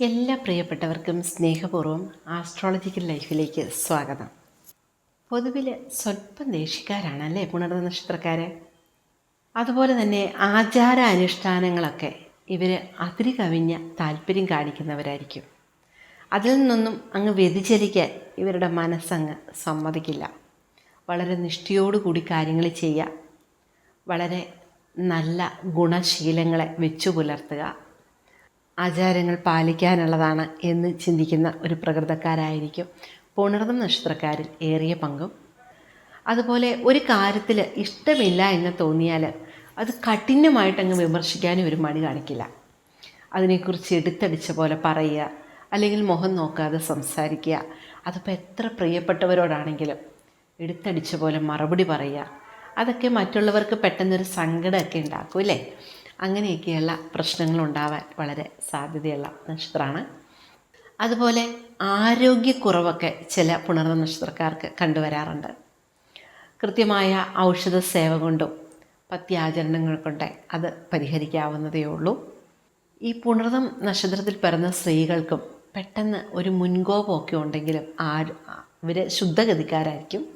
എല്ലാ പ്രിയപ്പെട്ടവർക്കും സ്നേഹപൂർവം ആസ്ട്രോളജിക്കൽ ലൈഫിലേക്ക് സ്വാഗതം. പൊതുവിൽ സ്വല്പം ദേഷ്യക്കാരാണല്ലേ പുണർന്ന നക്ഷത്രക്കാർ അതുപോലെ തന്നെ ആചാര അനുഷ്ഠാനങ്ങളൊക്കെ ഇവർ അതിരി കവിഞ്ഞ താല്പര്യം കാണിക്കുന്നവരായിരിക്കും. അതിൽ നിന്നൊന്നും അങ്ങ് വ്യതിചലിക്കാൻ ഇവരുടെ മനസ്സങ്ങ് സമ്മതിക്കില്ല. വളരെ നിഷ്ഠയോടുകൂടി കാര്യങ്ങൾ ചെയ്യുക. വളരെ നല്ല ഗുണശീലങ്ങളെ വെച്ചു പുലർത്തുക. ആചാരങ്ങൾ പാലിക്കാനുള്ളതാണ് എന്ന് ചിന്തിക്കുന്ന ഒരു പ്രകൃതക്കാരായിരിക്കും പുണർന്ന നക്ഷത്രക്കാരിൽ ഏറിയ പങ്കും. അതുപോലെ ഒരു കാര്യത്തിൽ ഇഷ്ടമില്ല എന്ന് തോന്നിയാൽ അത് കഠിനമായിട്ടങ്ങ് വിമർശിക്കാനും ഒരു മടി കാണിക്കില്ല. അതിനെക്കുറിച്ച് എടുത്തടിച്ച പോലെ പറയുക അല്ലെങ്കിൽ മുഖം നോക്കാതെ സംസാരിക്കുക അതിപ്പോൾ എത്ര പ്രിയപ്പെട്ടവരോടാണെങ്കിലും എടുത്തടിച്ച പോലെ മറുപടി പറയുക അതൊക്കെ മറ്റുള്ളവർക്ക് പെട്ടെന്നൊരു സങ്കടമൊക്കെ ഉണ്ടാക്കും അല്ലേ? അങ്ങനെയൊക്കെയുള്ള പ്രശ്നങ്ങളുണ്ടാവാൻ വളരെ സാധ്യതയുള്ള നക്ഷത്രമാണ്. അതുപോലെ ആരോഗ്യക്കുറവൊക്കെ ചില പുണർന്ന നക്ഷത്രക്കാർക്ക് കണ്ടുവരാറുണ്ട്. കൃത്യമായ ഔഷധ സേവ കൊണ്ടും പത്യാചരണങ്ങൾ കൊണ്ട് അത് പരിഹരിക്കാവുന്നതേ ഉള്ളൂ. ഈ പുണർതം നക്ഷത്രത്തിൽ പിറന്ന സ്ത്രീകൾക്കും പെട്ടെന്ന് ഒരു മുൻകോപമൊക്കെ ഉണ്ടെങ്കിലും ആര് ഇവർ ശുദ്ധഗതിക്കാരായിരിക്കും.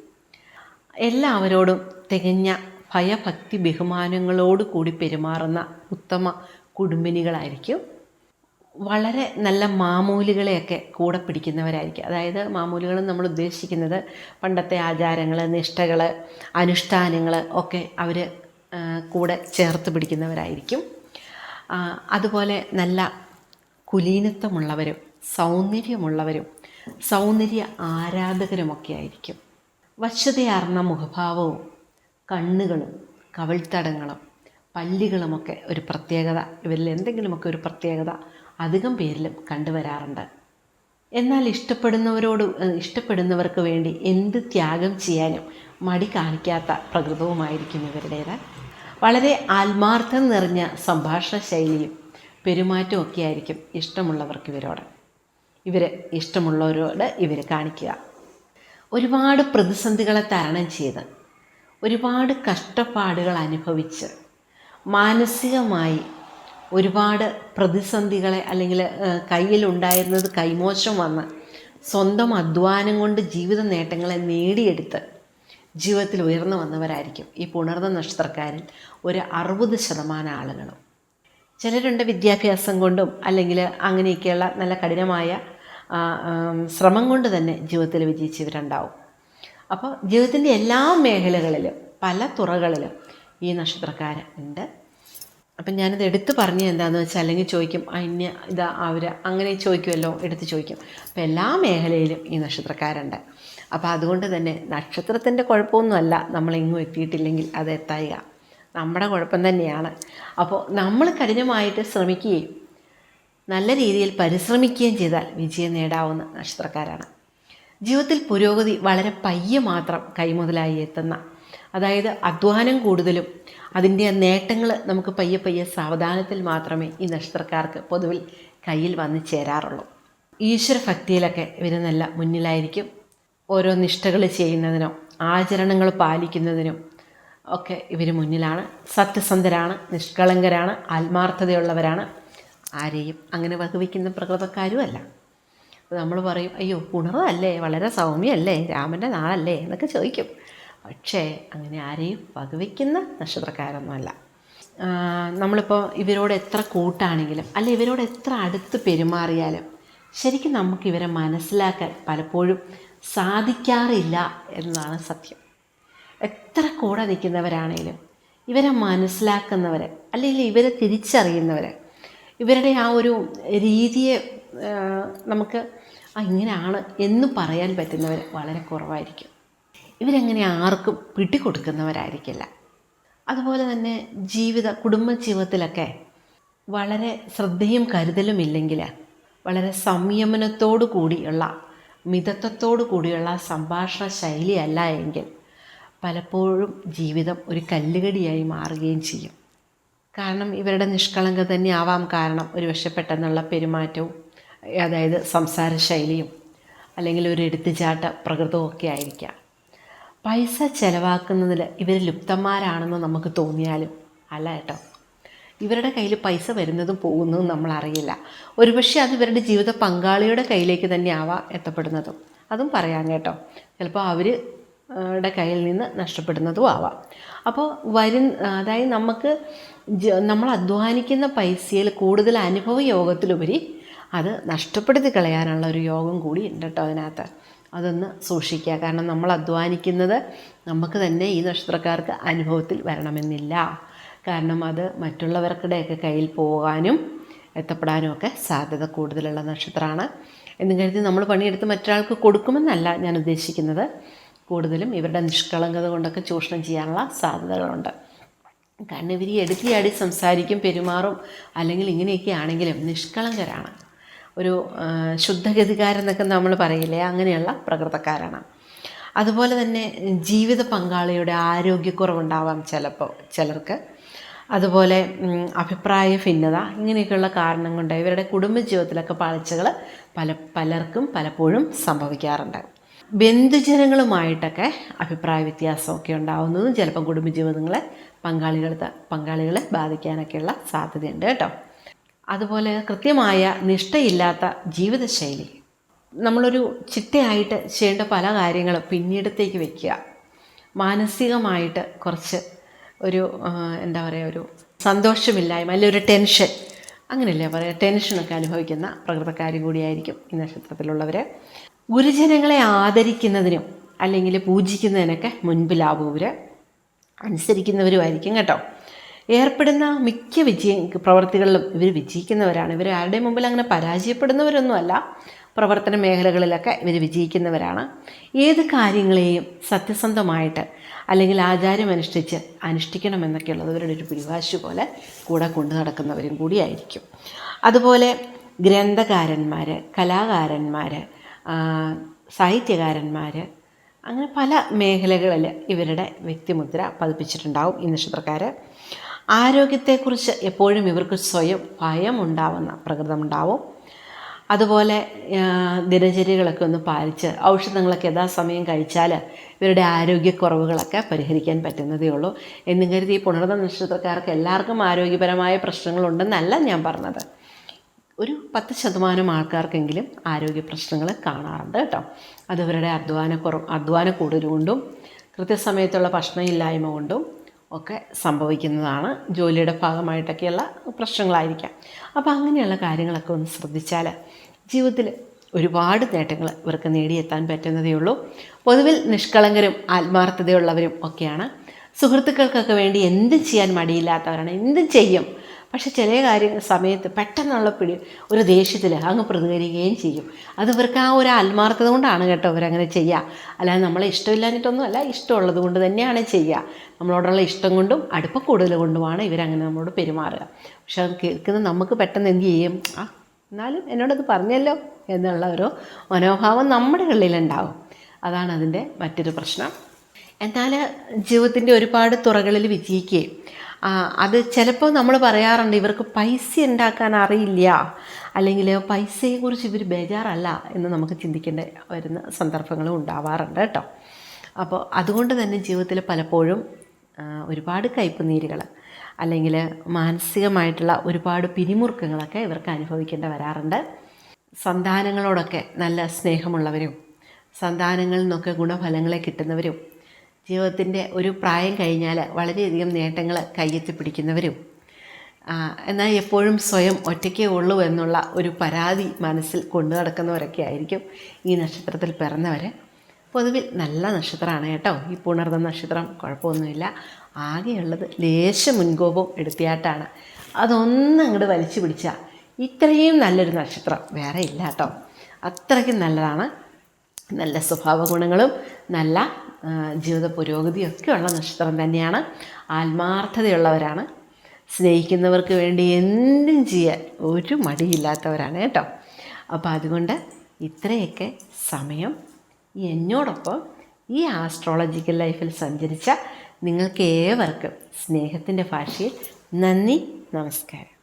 എല്ലാവരോടും തികഞ്ഞ ഭയഭക്തി ബഹുമാനങ്ങളോട് കൂടി പെരുമാറുന്ന ഉത്തമ കുടുംബിനികളായിരിക്കും. വളരെ നല്ല മാമൂലുകളെയൊക്കെ കൂടെ പിടിക്കുന്നവരായിരിക്കും. അതായത് മാമൂലുകൾ നമ്മൾ ഉദ്ദേശിക്കുന്നത് പണ്ടത്തെ ആചാരങ്ങൾ നിഷ്ഠകൾ അനുഷ്ഠാനങ്ങൾ ഒക്കെ അവർ കൂടെ ചേർത്ത് പിടിക്കുന്നവരായിരിക്കും. അതുപോലെ നല്ല കുലീനത്വമുള്ളവരും സൗന്ദര്യമുള്ളവരും സൗന്ദര്യ ആരാധകരുമൊക്കെ ആയിരിക്കും. വശ്യതയാർന്ന മുഖഭാവവും കണ്ണുകളും കവിൾത്തടങ്ങളും പല്ലുകളുമൊക്കെ ഒരു പ്രത്യേകത. ഇവരിൽ എന്തെങ്കിലുമൊക്കെ ഒരു പ്രത്യേകത അധികം പേരിലും കണ്ടുവരാറുണ്ട്. എന്നാൽ ഇഷ്ടപ്പെടുന്നവരോട് ഇഷ്ടപ്പെടുന്നവർക്ക് വേണ്ടി എന്ത് ത്യാഗം ചെയ്യാനും മടി കാണിക്കാത്ത പ്രകൃതവുമായിരിക്കും ഇവരുടേത്. വളരെ ആത്മാർത്ഥം നിറഞ്ഞ സംഭാഷണ ശൈലിയും പെരുമാറ്റവും ഒക്കെ ആയിരിക്കും ഇഷ്ടമുള്ളവർക്ക് ഇവരോട്. ഇവർ ഇഷ്ടമുള്ളവരോട് ഇവർ കാണിക്കുക. ഒരുപാട് പ്രതിസന്ധികളെ തരണം ചെയ്ത് ഒരുപാട് കഷ്ടപ്പാടുകൾ അനുഭവിച്ച് മാനസികമായി ഒരുപാട് പ്രതിസന്ധികളെ അല്ലെങ്കിൽ കയ്യിലുണ്ടായിരുന്നത് കൈമോശം വന്ന് സ്വന്തം അധ്വാനം കൊണ്ട് ജീവിത നേട്ടങ്ങളെ നേടിയെടുത്ത് ജീവിതത്തിൽ ഉയർന്നു വന്നവരായിരിക്കും ഈ പുണർന്ന നക്ഷത്രക്കാരിൽ ഒരു അറുപത് ശതമാനം ആളുകളും. ചിലരുണ്ട് വിദ്യാഭ്യാസം കൊണ്ടും അല്ലെങ്കിൽ അങ്ങനെയൊക്കെയുള്ള നല്ല കഠിനമായ ശ്രമം കൊണ്ട് തന്നെ ജീവിതത്തിൽ വിജയിച്ചവരുണ്ടാവും. അപ്പോൾ ജീവിതത്തിന്റെ എല്ലാ മേഖലകളിലും പല തുറകളിലും ഈ നക്ഷത്രക്കാരൻ ഉണ്ട്. അപ്പം ഞാനത് എടുത്തു പറഞ്ഞ് എന്താണെന്ന് വെച്ചാൽ അല്ലെങ്കിൽ ചോദിക്കും അന്യ ഇതാ അവർ അങ്ങനെ ചോദിക്കുമല്ലോ എടുത്ത് ചോദിക്കും. അപ്പം എല്ലാ മേഖലയിലും ഈ നക്ഷത്രക്കാരുണ്ട്. അപ്പോൾ അതുകൊണ്ട് തന്നെ നക്ഷത്രത്തിന്റെ കുഴപ്പമൊന്നുമല്ല നമ്മളെങ്ങും എത്തിയിട്ടില്ലെങ്കിൽ അത് എത്തായിക. നമ്മുടെ കുഴപ്പം തന്നെയാണ്. അപ്പോൾ നമ്മൾ കഠിനമായിട്ട് ശ്രമിക്കുകയും നല്ല രീതിയിൽ പരിശ്രമിക്കുകയും ചെയ്താൽ വിജയം നേടാവുന്ന നക്ഷത്രക്കാരാണ്. ജീവിതത്തിൽ പുരോഗതി വളരെ പയ്യെ മാത്രം കൈമുതലായി എത്തുന്ന അതായത് അധ്വാനം കൂടുതലും അതിന്റെ നേട്ടങ്ങൾ നമുക്ക് പയ്യെ പയ്യെ സാവധാനത്തിൽ മാത്രമേ ഈ നക്ഷത്രക്കാർക്ക് പൊതുവിൽ കയ്യിൽ വന്ന് ചേരാറുള്ളൂ. ഈശ്വരഭക്തിയിലൊക്കെ ഇവർ നല്ല മുന്നിലായിരിക്കും ഓരോ നിഷ്ഠകൾ ചെയ്യുന്നതിനോ ആചരണങ്ങൾ പാലിക്കുന്നതിനും ഒക്കെ ഇവർ മുന്നിലാണ്. സത്യസന്ധരാണ് നിഷ്കളങ്കരാണ് ആത്മാർത്ഥതയുള്ളവരാണ്. ആരെയും അങ്ങനെ വകവയ്ക്കുന്ന പ്രകൃതക്കാരും അല്ല നമ്മൾ പറയും അയ്യോ പുണറല്ലേ വളരെ സൗമ്യല്ലേ രാമന്റെ നാളല്ലേ? എന്നൊക്കെ ചോദിക്കും. പക്ഷേ അങ്ങനെ ആരെയും വകവയ്ക്കുന്ന നക്ഷത്രക്കാരൊന്നുമല്ല. നമ്മളിപ്പോൾ ഇവരോട് എത്ര കൂട്ടാണെങ്കിലും അല്ല ഇവരോട് എത്ര അടുത്ത് പെരുമാറിയാലും ശരിക്കും നമുക്ക് ഇവരെ മനസ്സിലാക്കാൻ പലപ്പോഴും സാധിക്കാറില്ല എന്നതാണ് സത്യം. എത്ര കൂടെ നിൽക്കുന്നവരാണേലും ഇവരെ മനസ്സിലാക്കുന്നവർ അല്ലെങ്കിൽ ഇവരെ തിരിച്ചറിയുന്നവർ ഇവരുടെ ആ ഒരു രീതിയെ നമുക്ക് ആ ഇങ്ങനെയാണ് എന്ന് പറയാൻ പറ്റുന്നവർ വളരെ കുറവായിരിക്കും. ഇവരങ്ങനെ ആർക്കും പിടികൊടുക്കുന്നവരായിരിക്കില്ല. അതുപോലെ തന്നെ ജീവിത കുടുംബ ജീവിതത്തിലൊക്കെ വളരെ ശ്രദ്ധയും കരുതലും ഇല്ലെങ്കിൽ വളരെ സംയമനത്തോടു കൂടിയുള്ള മിതത്വത്തോടു കൂടിയുള്ള സംഭാഷണ ശൈലിയല്ല എങ്കിൽ പലപ്പോഴും ജീവിതം ഒരു കല്ലുകടിയായി മാറുകയും ചെയ്യും. കാരണം ഇവരുടെ നിഷ്കളങ്ക തന്നെ ആവാം കാരണം ഒരു വശപ്പെട്ടെന്നുള്ള പെരുമാറ്റവും അതായത് സംസാര ശൈലിയും അല്ലെങ്കിൽ ഒരു എടുത്തുചാട്ട പ്രകൃതവും ഒക്കെ ആയിരിക്കാം. പൈസ ചിലവാക്കുന്നതിൽ ഇവർ ലുപ്തന്മാരാണെന്ന് നമുക്ക് തോന്നിയാലും അല്ല കേട്ടോ. ഇവരുടെ കയ്യിൽ പൈസ വരുന്നതും പോകുന്നതും നമ്മളറിയില്ല ഒരുപക്ഷെ അത് ഇവരുടെ ജീവിത പങ്കാളിയുടെ കയ്യിലേക്ക് തന്നെ ആവാം എത്തപ്പെടുന്നതും. അതും പറയാം കേട്ടോ. ചിലപ്പോൾ അവർ ടെ കയ്യിൽ നിന്ന് നഷ്ടപ്പെടുന്നതും ആവാം. അപ്പോൾ വരും അതായത് നമുക്ക് നമ്മൾ അധ്വാനിക്കുന്ന പൈസയിൽ കൂടുതൽ അനുഭവ യോഗത്തിലുപരി അത് നഷ്ടപ്പെടുത്തി കളയാനുള്ള ഒരു യോഗം കൂടി ഉണ്ട് കേട്ടോ അതിനകത്ത്. അതൊന്ന് സൂക്ഷിക്കുക. കാരണം നമ്മൾ അധ്വാനിക്കുന്നത് നമുക്ക് തന്നെ ഈ നക്ഷത്രക്കാർക്ക് അനുഭവത്തിൽ വരണമെന്നില്ല. കാരണം അത് മറ്റുള്ളവർക്കിടെയൊക്കെ കയ്യിൽ പോകാനും എത്തപ്പെടാനും ഒക്കെ സാധ്യത കൂടുതലുള്ള നക്ഷത്രമാണ്. എന്നും കരുതി നമ്മൾ പണിയെടുത്ത് മറ്റൊരാൾക്ക് കൊടുക്കുമെന്നല്ല ഞാൻ ഉദ്ദേശിക്കുന്നത്. കൂടുതലും ഇവരുടെ നിഷ്കളങ്കത കൊണ്ടൊക്കെ ചൂഷണം ചെയ്യാനുള്ള സാധ്യതകളുണ്ട്. കാരണം ഇവർ എടുത്തിയാടി സംസാരിക്കും പെരുമാറും അല്ലെങ്കിൽ ഇങ്ങനെയൊക്കെ ആണെങ്കിലും നിഷ്കളങ്കരാണ്. ഒരു ശുദ്ധഗതികാരെന്നൊക്കെ നമ്മൾ പറയില്ലേ അങ്ങനെയുള്ള പ്രകൃതക്കാരാണ്. അതുപോലെ തന്നെ ജീവിത പങ്കാളിയുടെ ആരോഗ്യക്കുറവുണ്ടാവാം ചിലപ്പോൾ ചിലർക്ക്. അതുപോലെ അഭിപ്രായ ഭിന്നത ഇങ്ങനെയൊക്കെയുള്ള കാരണം കൊണ്ട് ഇവരുടെ കുടുംബജീവിതത്തിലൊക്കെ പാളിച്ചകൾ പല പലർക്കും പലപ്പോഴും സംഭവിക്കാറുണ്ട്. ബന്ധുജനങ്ങളുമായിട്ടൊക്കെ അഭിപ്രായ വ്യത്യാസമൊക്കെ ഉണ്ടാവുന്നതും ചിലപ്പം കുടുംബജീവിതങ്ങളെ പങ്കാളികൾ പങ്കാളികളെ ബാധിക്കാനൊക്കെയുള്ള സാധ്യതയുണ്ട് കേട്ടോ. അതുപോലെ കൃത്യമായ നിഷ്ഠയില്ലാത്ത ജീവിതശൈലി. നമ്മളൊരു ചിട്ടയായിട്ട് ചെയ്യേണ്ട പല കാര്യങ്ങളും പിന്നീടത്തേക്ക് വയ്ക്കുക മാനസികമായിട്ട് കുറച്ച് ഒരു എന്താ പറയുക ഒരു സന്തോഷമില്ലായ്മ അല്ലെങ്കിൽ ഒരു ടെൻഷൻ. അങ്ങനെയല്ലേ പറയുക ടെൻഷനൊക്കെ അനുഭവിക്കുന്ന പ്രകൃതക്കാരും കൂടിയായിരിക്കും ഈ നക്ഷത്രത്തിലുള്ളവർ ഗുരുജനങ്ങളെ ആദരിക്കുന്നതിനും അല്ലെങ്കിൽ പൂജിക്കുന്നതിനൊക്കെ മുൻപിലാവും ഇവർ അനുസരിക്കുന്നവരുമായിരിക്കും കേട്ടോ. ഏർപ്പെടുന്ന മിക്ക വിജയ പ്രവർത്തികളിലും ഇവർ വിജയിക്കുന്നവരാണ്. ഇവർ ആരുടെ മുമ്പിൽ അങ്ങനെ പരാജയപ്പെടുന്നവരൊന്നുമല്ല. പ്രവർത്തന മേഖലകളിലൊക്കെ ഇവർ വിജയിക്കുന്നവരാണ്. ഏത് കാര്യങ്ങളെയും സത്യസന്ധമായിട്ട് അല്ലെങ്കിൽ ആചാരമനുഷ്ഠിച്ച് അനുഷ്ഠിക്കണമെന്നൊക്കെയുള്ളത് ഇവരുടെ ഒരു പിടിവാശി പോലെ കൂടെ കൊണ്ടു നടക്കുന്നവരും കൂടിയായിരിക്കും. അതുപോലെ ഗ്രന്ഥകാരന്മാർ കലാകാരന്മാർ സാഹിത്യകാരന്മാർ അങ്ങനെ പല മേഖലകളിൽ ഇവരുടെ വ്യക്തിമുദ്ര പതിപ്പിച്ചിട്ടുണ്ടാവും ഈ നക്ഷത്രക്കാർ ആരോഗ്യത്തെക്കുറിച്ച് എപ്പോഴും ഇവർക്ക് സ്വയം ഭയമുണ്ടാവുന്ന പ്രകൃതമുണ്ടാവും. അതുപോലെ ദിനചര്യകളൊക്കെ ഒന്ന് പാലിച്ച് ഔഷധങ്ങളൊക്കെ യഥാസമയം കഴിച്ചാൽ ഇവരുടെ ആരോഗ്യക്കുറവുകളൊക്കെ പരിഹരിക്കാൻ പറ്റുന്നതേ ഉള്ളൂ. എന്നും കരുതി ഈ പുണർന്ന നക്ഷത്രക്കാർക്ക് എല്ലാവർക്കും ആരോഗ്യപരമായ പ്രശ്നങ്ങളുണ്ടെന്നല്ല ഞാൻ പറഞ്ഞത്. ഒരു പത്ത് ശതമാനം ആൾക്കാർക്കെങ്കിലും ആരോഗ്യ പ്രശ്നങ്ങൾ കാണാറുണ്ട് കേട്ടോ. അത് ഇവരുടെ അധ്വാനക്കുറവ് അധ്വാന കൂടുതലുകൊണ്ടും കൃത്യസമയത്തുള്ള ഭക്ഷണമില്ലായ്മ കൊണ്ടും ഒക്കെ സംഭവിക്കുന്നതാണ്. ജോലിയുടെ ഭാഗമായിട്ടൊക്കെയുള്ള പ്രശ്നങ്ങളായിരിക്കാം. അപ്പോൾ അങ്ങനെയുള്ള കാര്യങ്ങളൊക്കെ ഒന്ന് ശ്രദ്ധിച്ചാൽ ജീവിതത്തിൽ ഒരുപാട് നേട്ടങ്ങൾ ഇവർക്ക് നേടിയെത്താൻ പറ്റുന്നതേ ഉള്ളൂ. പൊതുവിൽ നിഷ്കളങ്കരും ആത്മാർത്ഥതയുള്ളവരും ഒക്കെയാണ്. സുഹൃത്തുക്കൾക്കൊക്കെ വേണ്ടി എന്ത് ചെയ്യാൻ മടിയില്ലാത്തവരാണ്. എന്തും ചെയ്യും. പക്ഷെ ചില കാര്യങ്ങൾ സമയത്ത് പെട്ടെന്നുള്ള പിടി ഒരു ദേഷ്യത്തിൽ അങ്ങ് പ്രതികരിക്കുകയും ചെയ്യും. അത് ഇവർക്ക് ആ ഒരു ആത്മാർത്ഥത കൊണ്ടാണ് കേട്ടോ അവരങ്ങനെ ചെയ്യുക അല്ലാതെ നമ്മളെ ഇഷ്ടമില്ലാഞ്ഞിട്ടൊന്നും അല്ല ഇഷ്ടമുള്ളത് കൊണ്ട് തന്നെയാണ് ചെയ്യുക നമ്മളോടുള്ള ഇഷ്ടം കൊണ്ടും അടുപ്പം കൂടുതൽ കൊണ്ടുമാണ് ഇവരങ്ങനെ നമ്മളോട് പെരുമാറുക. പക്ഷെ അത് കേൾക്കുന്നത് നമുക്ക് പെട്ടെന്ന് എന്ത് ചെയ്യും? ആ എന്നാലും എന്നോടത് പറഞ്ഞല്ലോ എന്നുള്ള ഒരു മനോഭാവം നമ്മുടെ ഉള്ളിലുണ്ടാവും അതാണ് അതിന്റെ മറ്റൊരു പ്രശ്നം. എന്നാൽ ജീവിതത്തിന്റെ ഒരുപാട് തുറകളിൽ വിജയിക്കുകയും. അത് ചിലപ്പോൾ നമ്മൾ പറയാറുണ്ട് ഇവർക്ക് പൈസ ഉണ്ടാക്കാൻ അറിയില്ല അല്ലെങ്കിൽ പൈസയെക്കുറിച്ച് ഇവർ ബേജാറല്ല എന്ന് നമുക്ക് ചിന്തിക്കേണ്ട വരുന്ന സന്ദർഭങ്ങളും ഉണ്ടാവാറുണ്ട് കേട്ടോ. അപ്പോൾ അതുകൊണ്ട് തന്നെ ജീവിതത്തിൽ പലപ്പോഴും ഒരുപാട് കയ്പുനീരുകൾ അല്ലെങ്കിൽ മാനസികമായിട്ടുള്ള ഒരുപാട് പിരിമുറുക്കങ്ങളൊക്കെ ഇവർക്ക് അനുഭവിക്കേണ്ട വരാറുണ്ട്. സന്താനങ്ങളോടൊക്കെ നല്ല സ്നേഹമുള്ളവരും സന്താനങ്ങളിൽ നിന്നൊക്കെ ഗുണഫലങ്ങളെ കിട്ടുന്നവരും ജീവിതത്തിന്റെ ഒരു പ്രായം കഴിഞ്ഞാൽ വളരെയധികം നേട്ടങ്ങൾ കയ്യെത്തി പിടിക്കുന്നവരും എന്നാൽ എപ്പോഴും സ്വയം ഒറ്റയ്ക്കേ ഉള്ളൂ എന്നുള്ള ഒരു പരാതി മനസ്സിൽ കൊണ്ടു നടക്കുന്നവരൊക്കെ ആയിരിക്കും ഈ നക്ഷത്രത്തിൽ പിറന്നവർ പൊതുവിൽ നല്ല നക്ഷത്രമാണ് കേട്ടോ. ഈ പുണർന്ന നക്ഷത്രം കുഴപ്പമൊന്നുമില്ല. ആകെയുള്ളത് ലേശ മുൻകോപം എടുത്തിയാട്ടാണ്. അതൊന്നും അങ്ങോട്ട് വലിച്ചു പിടിച്ചാൽ ഇത്രയും നല്ലൊരു നക്ഷത്രം വേറെ ഇല്ല കേട്ടോ. അത്രയ്ക്കും നല്ലതാണ്. നല്ല സ്വഭാവ ഗുണങ്ങളും നല്ല ജീവിത പുരോഗതിയൊക്കെ ഉള്ള നക്ഷത്രം തന്നെയാണ്. ആത്മാർത്ഥതയുള്ളവരാണ്. സ്നേഹിക്കുന്നവർക്ക് വേണ്ടി എന്തും ചെയ്യാൻ ഒരു മടിയില്ലാത്തവരാണ് കേട്ടോ. അപ്പോൾ അതുകൊണ്ട് ഇത്രയൊക്കെ സമയം എന്നോടൊപ്പം ഈ ആസ്ട്രോളജിക്കൽ ലൈഫിൽ സഞ്ചരിച്ച നിങ്ങൾക്ക് ഏവർക്കും സ്നേഹത്തിന്റെ ഭാഷയിൽ നന്ദി നമസ്കാരം.